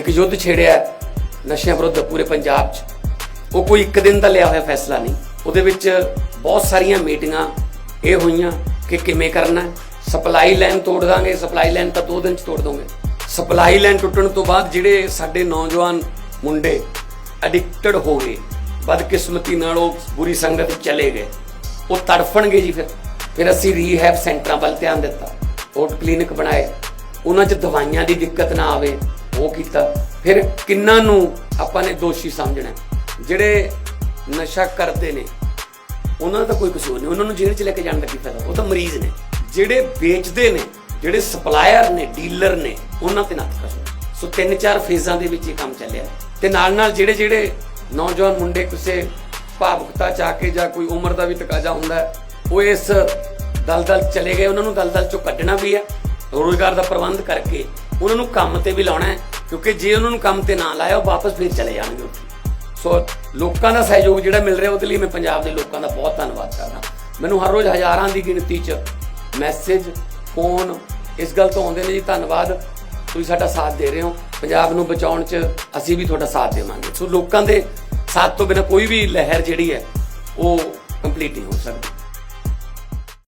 ਇੱਕ ਯੁੱਧ ਛੇੜਿਆ ਨਸ਼ਿਆਂ ਵਿਰੁੱਧ ਪੂਰੇ ਪੰਜਾਬ 'ਚ। ਉਹ ਕੋਈ ਇੱਕ ਦਿਨ ਦਾ ਲਿਆ ਹੋਇਆ ਫੈਸਲਾ ਨਹੀਂ। ਉਹਦੇ ਵਿੱਚ ਬਹੁਤ ਸਾਰੀਆਂ ਮੀਟਿੰਗਾਂ ਇਹ ਹੋਈਆਂ ਕਿ ਕਿਵੇਂ ਕਰਨਾ ਸਪਲਾਈ ਲਾਈਨ ਤੋੜ ਦਾਂਗੇ, ਸਪਲਾਈ ਲਾਈਨ ਤਾਂ 2 ਦਿਨ 'ਚ ਤੋੜ ਦੋਗੇ। ਸਪਲਾਈ ਲਾਈਨ ਟੁੱਟਣ ਤੋਂ ਬਾਅਦ ਜਿਹੜੇ ਸਾਡੇ ਨੌਜਵਾਨ ਮੁੰਡੇ ਐਡਿਕਟਡ ਹੋ ਗਏ, ਬਦਕਿਸਮਤੀ ਨਾਲ ਉਹ ਬੁਰੀ ਸੰਗਤ ਚਲੇ ਗਏ, ਉਹ ਤੜਫਣਗੇ ਜੀ ਫਿਰ। ਫਿਰ ਅਸੀਂ ਰੀਹੈਬ ਸੈਂਟਰਾਂ ਵੱਲ ਧਿਆਨ ਦਿੱਤਾ ਹੋਟ ਕਲੀਨਿਕ ਬਣਾਏ। ਉਹਨਾਂ 'ਚ ਦਵਾਈਆਂ ਦੀ ਦਿੱਕਤ ਨਾ ਆਵੇ। ਉਹ ਕੀਤਾ। ਫਿਰ ਕਿੰਨਾਂ ਨੂੰ ਆਪਾਂ ਨੇ ਦੋਸ਼ੀ ਸਮਝਣਾ? ਜਿਹੜੇ ਨਸ਼ਾ ਕਰਦੇ ਨੇ, ਉਹਨਾਂ ਦਾ ਕੋਈ ਕਸੂਰ ਨਹੀਂ। ਉਹਨਾਂ ਨੂੰ ਜੇਲ੍ਹ 'ਚ ਲੈ ਕੇ ਜਾਣ ਦਾ ਕੀ ਫਾਇਦਾ? ਉਹ ਤਾਂ ਮਰੀਜ਼ ਨੇ। ਜਿਹੜੇ ਵੇਚਦੇ ਨੇ, ਜਿਹੜੇ ਸਪਲਾਇਰ ਨੇ ਡੀਲਰ ਨੇ, ਉਹਨਾਂ ਤੇ ਨੱਥ ਕਸੋ ਸੋ ਤਿੰਨ ਚਾਰ ਫੇਜ਼ਾਂ ਦੇ ਵਿੱਚ ਇਹ ਕੰਮ ਚੱਲਿਆ। ਤੇ ਨਾਲ ਨਾਲ ਜਿਹੜੇ ਜਿਹੜੇ ਨੌਜਵਾਨ ਮੁੰਡੇ ਕਿਸੇ ਭਾਵੁਕਤਾ ਚ ਆ ਕੇ ਜਾਂ ਕੋਈ ਉਮਰ ਦਾ ਵੀ ਤਕਾਜ਼ਾ ਹੁੰਦਾ ਉਹ ਇਸ ਦਲਦਲ 'ਚ ਚਲੇ ਗਏ। ਉਹਨਾਂ ਨੂੰ ਦਲਦਲ ਚੋਂ ਕੱਢਣਾ ਵੀ ਹੈ। ਰੋਜ਼ਗਾਰ ਦਾ ਪ੍ਰਬੰਧ ਕਰਕੇ ਉਹਨਾਂ ਨੂੰ ਕੰਮ ਤੇ ਵੀ ਲਾਉਣਾ ਹੈ, ਕਿਉਂਕਿ ਜੇ ਉਹਨਾਂ ਨੂੰ ਕੰਮ ਤੇ ਨਾ ਲਾਇਆ, ਉਹ ਵਾਪਸ ਫਿਰ ਚਲੇ ਜਾਣਗੇ ਉੱਥੇ। ਸੋ ਲੋਕਾਂ ਦਾ ਸਹਿਯੋਗ ਜਿਹੜਾ ਮਿਲ ਰਿਹਾ ਉਹਦੇ ਲਈ ਮੈਂ ਪੰਜਾਬ ਦੇ ਲੋਕਾਂ ਦਾ ਬਹੁਤ ਧੰਨਵਾਦ ਕਰਦਾ। ਮੈਨੂੰ ਹਰ ਰੋਜ਼ ਹਜ਼ਾਰਾਂ ਦੀ ਗਿਣਤੀ 'ਚ ਮੈਸੇਜ ਫੋਨ ਇਸ ਗੱਲ ਤੋਂ ਆਉਂਦੇ ਨੇ ਜੀ, ਧੰਨਵਾਦ। ਤੁਸੀਂ ਸਾਡਾ ਸਾਥ ਦੇ ਰਹੇ ਹੋ। ਪੰਜਾਬ ਨੂੰ ਬਚਾਉਣ 'ਚ ਅਸੀਂ ਵੀ ਤੁਹਾਡਾ ਸਾਥ ਦੇਵਾਂਗੇ। ਸੋ ਲੋਕਾਂ ਦੇ ਸਾਥ ਤੋਂ ਬਿਨਾਂ ਕੋਈ ਵੀ ਲਹਿਰ ਜਿਹੜੀ ਹੈ, ਉਹ ਕੰਪਲੀਟ ਨਹੀਂ ਹੋ ਸਕਦੀ।